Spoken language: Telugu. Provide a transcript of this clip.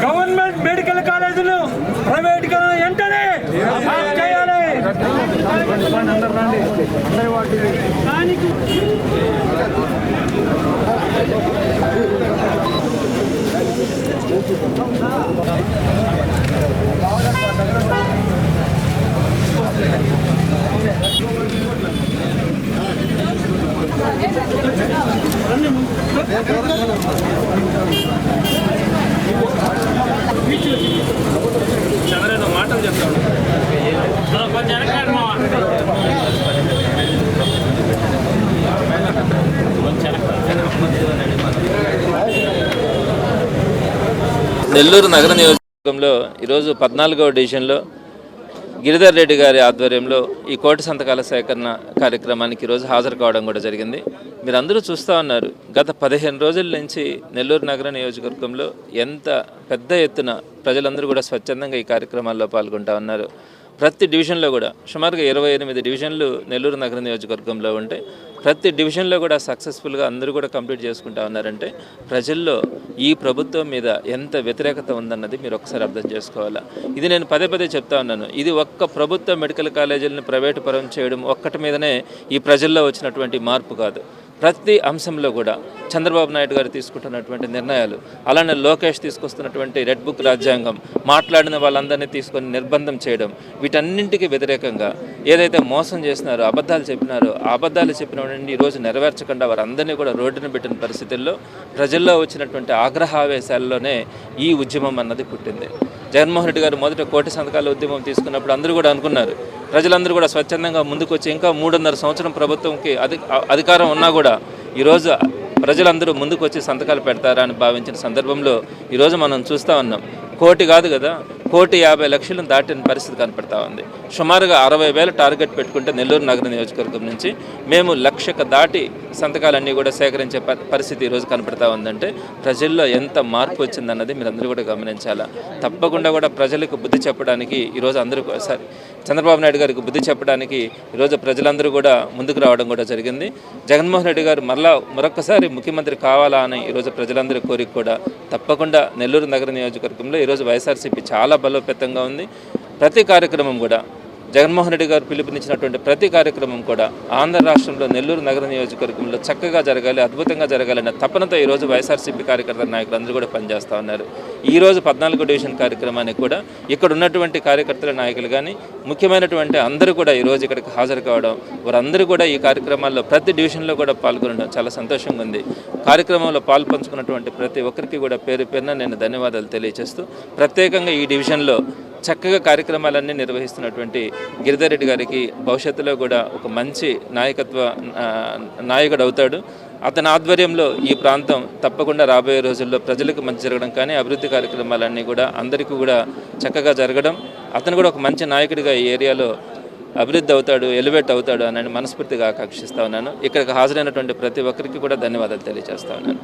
గవర్నమెంట్ మెడికల్ కాలేజీలు ప్రైవేట్ వెంటనే చేయాలి కొంచెం వెనకాడు మావా. నెల్లూరు నగర నియోజకవర్గంలో ఈరోజు పద్నాలుగవ డివిజన్లో గిరిధర్ రెడ్డి గారి ఆధ్వర్యంలో ఈ కోటి సంతకాల సేకరణ కార్యక్రమానికి ఈరోజు హాజరు కావడం కూడా జరిగింది మీరు అందరూ చూస్తూ ఉన్నారు. గత పదిహేను రోజుల నుంచి నెల్లూరు నగర నియోజకవర్గంలో ఎంత పెద్ద ఎత్తున ప్రజలందరూ కూడా స్వచ్ఛందంగా ఈ కార్యక్రమాల్లో పాల్గొంటా ఉన్నారు. ప్రతి డివిజన్లో కూడా సుమారుగా ఇరవై ఎనిమిది డివిజన్లు నెల్లూరు నగర నియోజకవర్గంలో ఉంటే ప్రతి డివిజన్లో కూడా సక్సెస్ఫుల్గా అందరూ కూడా కంప్లీట్ చేసుకుంటా ఉన్నారంటే ప్రజల్లో ఈ ప్రభుత్వం మీద ఎంత వ్యతిరేకత ఉందన్నది మీరు ఒకసారి అర్థం చేసుకోవాలా? ఇది నేను పదే పదే చెప్తా ఉన్నాను. ఇది ఒక్క ప్రభుత్వ మెడికల్ కాలేజీలను ప్రైవేటు పరం చేయడం ఒక్కటి మీదనే ఈ ప్రజల్లో వచ్చినటువంటి మార్పు కాదు. ప్రతి అంశంలో కూడా చంద్రబాబు నాయుడు గారు తీసుకుంటున్నటువంటి నిర్ణయాలు అలానే లోకేష్ తీసుకొస్తున్నటువంటి రెడ్ బుక్ రాజ్యాంగం మాట్లాడిన వాళ్ళందరినీ తీసుకొని నిర్బంధం చేయడం వీటన్నింటికి వ్యతిరేకంగా ఏదైతే మోసం చేసినారో అబద్ధాలు చెప్పినారో ఆ అబద్ధాలు చెప్పిన వాడిని ఈరోజు నెరవేర్చకుండా వారందరినీ కూడా రోడ్డున పెట్టిన పరిస్థితుల్లో ప్రజల్లో వచ్చినటువంటి ఆగ్రహావేశాల్లోనే ఈ ఉద్యమం అన్నది పుట్టింది. జగన్మోహన్ రెడ్డి గారు మొదట కోటి సంతకాల ఉద్యమం తీసుకున్నప్పుడు అందరూ కూడా అనుకున్నారు ప్రజలందరూ కూడా స్వచ్ఛందంగా ముందుకు వచ్చి ఇంకా మూడున్నర సంవత్సరం ప్రభుత్వంకి అధి అధికారం ఉన్నా కూడా ఈరోజు ప్రజలందరూ ముందుకు వచ్చి సంతకాలు పెడతారా అని భావించిన సందర్భంలో ఈరోజు మనం చూస్తూ ఉన్నాం. కోటి కాదు కదా కోటి యాభై లక్షలను దాటిన పరిస్థితి కనపడతా ఉంది. సుమారుగా అరవై వేల టార్గెట్ పెట్టుకుంటే నెల్లూరు నగర నియోజకవర్గం నుంచి మేము లక్షకు దాటి సంతకాలన్నీ కూడా సేకరించే ప- పరిస్థితి ఈరోజు కనపడతా ఉందంటే ప్రజల్లో ఎంత మార్పు వచ్చిందన్నది మీరు అందరూ కూడా గమనించాలా. తప్పకుండా కూడా ప్రజలకు బుద్ధి చెప్పడానికి ఈరోజు అందరూ సారీ చంద్రబాబు నాయుడు గారికి బుద్ధి చెప్పడానికి ఈరోజు ప్రజలందరూ కూడా ముందుకు రావడం కూడా జరిగింది. జగన్మోహన్ రెడ్డి గారు మరలా మరొకసారి ముఖ్యమంత్రి కావాలా అని ఈరోజు ప్రజలందరి కోరిక కూడా తప్పకుండా నెల్లూరు నగర నియోజకవర్గంలో ఈరోజు వైఎస్ఆర్సీపీ చాలా బలోపేతంగా ఉంది. ప్రతి కార్యక్రమం కూడా జగన్మోహన్ రెడ్డి గారు పిలుపునిచ్చినటువంటి ప్రతి కార్యక్రమం కూడా ఆంధ్ర రాష్ట్రంలో నెల్లూరు నగర నియోజకవర్గంలో చక్కగా జరగాలి అద్భుతంగా జరగాలన్న తపనతో ఈరోజు వైఎస్ఆర్సీపీ కార్యకర్త నాయకులందరూ కూడా పనిచేస్తూ ఉన్నారు. ఈ రోజు పద్నాలుగో డివిజన్ కార్యక్రమానికి కూడా ఇక్కడ ఉన్నటువంటి కార్యకర్తల నాయకులు కానీ ముఖ్యమైనటువంటి అందరూ కూడా ఈరోజు ఇక్కడికి హాజరు కావడం వారందరూ కూడా ఈ కార్యక్రమాల్లో ప్రతి డివిజన్లో కూడా పాల్గొనడం చాలా సంతోషంగా ఉంది. కార్యక్రమంలో పాల్పంచుకున్నటువంటి ప్రతి ఒక్కరికి కూడా పేరు పేరున నేను ధన్యవాదాలు తెలియజేస్తూ ప్రత్యేకంగా ఈ డివిజన్లో చక్కగా కార్యక్రమాలన్నీ నిర్వహిస్తున్నటువంటి గిరిధారెడ్డి గారికి భవిష్యత్తులో కూడా ఒక మంచి నాయకత్వ నాయకుడు అవుతాడు. అతని ఆధ్వర్యంలో ఈ ప్రాంతం తప్పకుండా రాబోయే రోజుల్లో ప్రజలకు మంచి జరగడం కానీ అభివృద్ధి కార్యక్రమాలన్నీ కూడా అందరికీ కూడా చక్కగా జరగడం అతను కూడా ఒక మంచి నాయకుడిగా ఈ ఏరియాలో అభివృద్ధి అవుతాడు ఎలివేట్ అవుతాడు అని మనస్ఫూర్తిగా ఆకాంక్షిస్తా ఉన్నాను. ఇక్కడికి హాజరైనటువంటి ప్రతి ఒక్కరికి కూడా ధన్యవాదాలు తెలియజేస్తా ఉన్నాను.